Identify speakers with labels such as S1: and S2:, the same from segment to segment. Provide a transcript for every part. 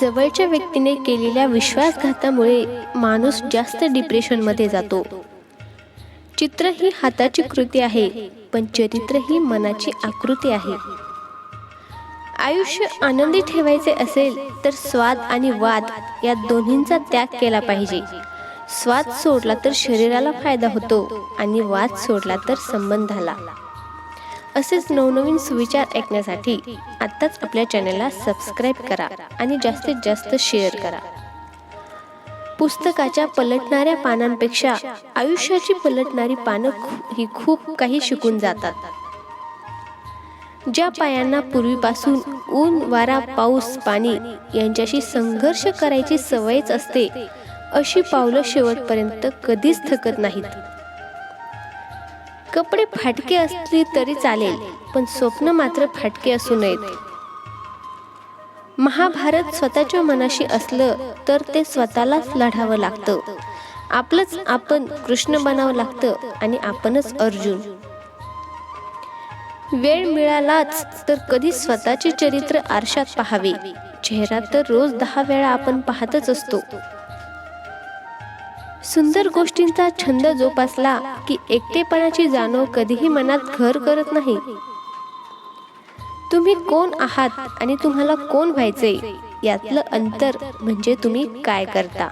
S1: जवळच्या व्यक्तीने केलेल्या विश्वासघातामुळे माणूस जास्त डिप्रेशनमध्ये जातो. चित्र ही हाताची कृती आहे पण चरित्र ही मनाची आकृती आहे. आयुष्य आनंदी ठेवायचे असेल तर स्वाद आणि वाद या दोन्हींचा त्याग केला पाहिजे. स्वाद सोडला तर शरीराला फायदा होतो आणि वाद सोडला तर संबंधाला असेच नवनवीन सुविचार ऐकण्यासाठी आत्ताच आपल्या चॅनलला सबस्क्राईब करा आणि जास्तीत जास्त शेअर करा. पुस्तकाच्या पलटणाऱ्या पानांपेक्षा आयुष्याची पलटणारी पानं ही खूप काही शिकून जातात. ज्या पायांना पूर्वीपासून ऊन वारा पाऊस पाणी यांच्याशी संघर्ष करायची सवयच असते अशी पावलं शेवटपर्यंत कधीच थकत नाहीत. कपडे फाटके असली तरी चालेल पण स्वप्न मात्र फाटके असू नयेत. महाभारत स्वतःच्या मनाशी असलं तर ते स्वतःलाच लढावं लागतं. आपलंच आपण कृष्ण बनावं लागतं आणि आपणच अर्जुन. वेळ मिळालाच तर कधी स्वतःचे चरित्र आरशात पहावे. चेहरा तर रोज दहा वेळा आपण पाहतच असतो. सुंदर गोष्टींचा छंद जोपासला की एकटेपणाची जाणीव कधीही मनात घर करत नाही. तुम्ही कोण आहात आणि तुम्हाला कोण व्हायचे यातलं अंतर म्हणजे तुम्ही काय करता?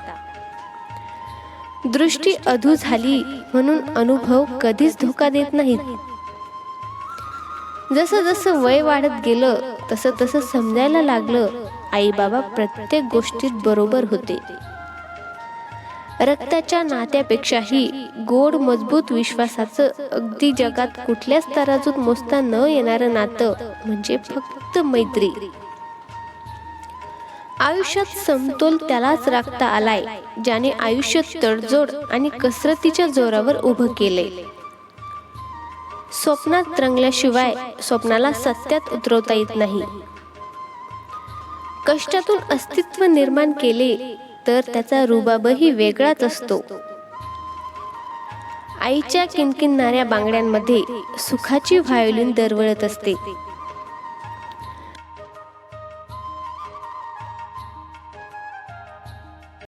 S1: दृष्टी अधू झाली म्हणून अनुभव कधीच धोका देत नाहीत. जसं जसं वय वाढत गेलं तसं तसं समजायला लागलं आई बाबा प्रत्येक गोष्टीत बरोबर होते. रक्ताच्या नात्यापेक्षाही गोड मजबूत विश्वासाचं अगदी जगात कुठल्याच तराजूत मोजता न येणारं नातं म्हणजे फक्त मैत्री. आयुष्यात समतोल त्यालाच राखता आलाय ज्याने आयुष्य तडजोड आणि कसरतीच्या जोरावर उभं केले स्वप्नात रंगल्याशिवाय स्वप्नाला सत्यात उतरवता येत नाही. कष्टातून अस्तित्व निर्माण केले तर त्याचा रुबाबही वेगळाच असतो. आईच्या किनकिनणाऱ्या बांगड्यांमध्ये सुखाची व्हायोलिन दरवळत असते.